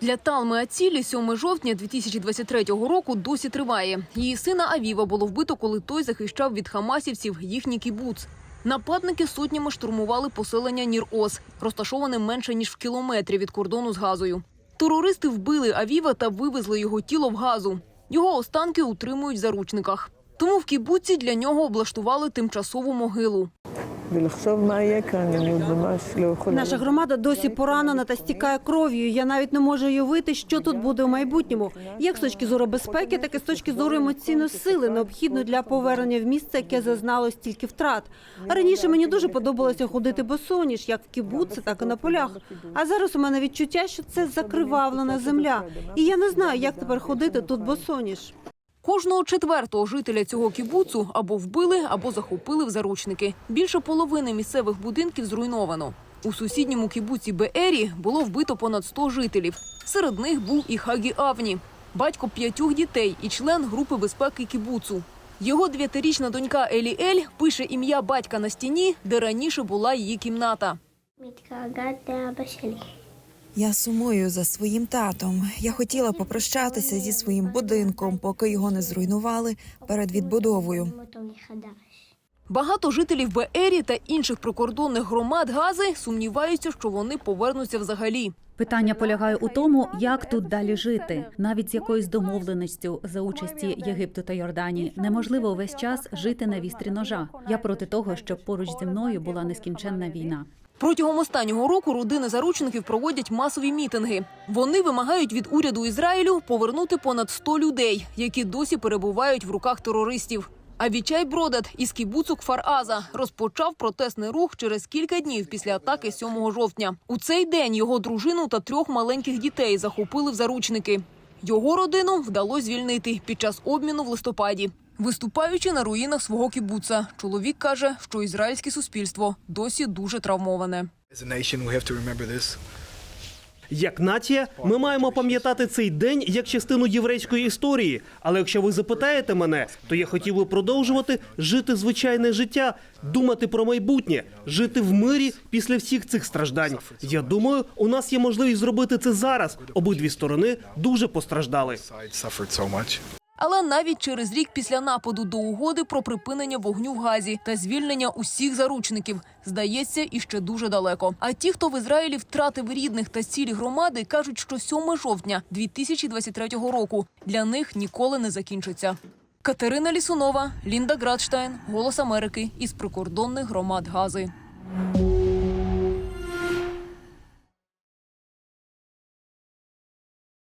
Для Талми Ацілі 7 жовтня 2023 року досі триває. Її сина Авіва було вбито, коли той захищав від хамасівців їхній кібуц. Нападники сотнями штурмували поселення Нір-Оз, розташоване менше ніж в кілометрі від кордону з Газою. Терористи вбили Авіва та вивезли його тіло в Газу. Його останки утримують в заручниках. Тому в кібуці для нього облаштували тимчасову могилу. ולחשוב מה יהיה כאן, אני עוד ממש לא יכולה... Наша громада досі поранена та стікає кров'ю. Я навіть не можу уявити, що тут буде в майбутньому, як з точки зору безпеки, так і з точки зору емоційної сили, необхідної для повернення в місце, яке зазнало стільки втрат. А раніше мені дуже подобалося ходити босоніж, як в кібуці, так і на полях. А зараз у мене відчуття, що це закривавлена земля, і я не знаю, як тепер ходити тут босоніж. Кожного четвертого жителя цього кібуцу або вбили, або захопили в заручники. Більше половини місцевих будинків зруйновано. У сусідньому кібуці Беері було вбито понад 100 жителів. Серед них був і Хагі Авні, батько п'ятьох дітей і член групи безпеки кібуцу. Його дев'ятирічна донька Елі-Ель пише ім'я батька на стіні, де раніше була її кімната. Я сумую за своїм татом. Я хотіла попрощатися зі своїм будинком, поки його не зруйнували перед відбудовою. Багато жителів Беері та інших прикордонних громад Гази сумніваються, що вони повернуться взагалі. Питання полягає у тому, як тут далі жити, навіть з якоюсь домовленістю за участі Єгипту та Йорданії неможливо увесь час жити на вістрі ножа. Я проти того, щоб поруч зі мною була нескінченна війна. Протягом останнього року родини заручників проводять масові мітинги. Вони вимагають від уряду Ізраїлю повернути понад 100 людей, які досі перебувають в руках терористів. А Вічай Бродат із кібуцу Кфар-Аза розпочав протестний рух через кілька днів після атаки 7 жовтня. У цей день його дружину та трьох маленьких дітей захопили в заручники. Його родину вдалося звільнити під час обміну в листопаді. Виступаючи на руїнах свого кібуца, чоловік каже, що ізраїльське суспільство досі дуже травмоване. Як нація, ми маємо пам'ятати цей день як частину єврейської історії. Але якщо ви запитаєте мене, то я хотів би продовжувати жити звичайне життя, думати про майбутнє, жити в мирі після всіх цих страждань. Я думаю, у нас є можливість зробити це зараз. Обидві сторони дуже постраждали. Але навіть через рік після нападу до угоди про припинення вогню в Газі та звільнення усіх заручників здається іще дуже далеко. А ті, хто в Ізраїлі втратив рідних та цілі громади, кажуть, що 7 жовтня 2023 року для них ніколи не закінчиться. Катерина Лісунова, Лінда Градштайн, Голос Америки із прикордонних громад Гази.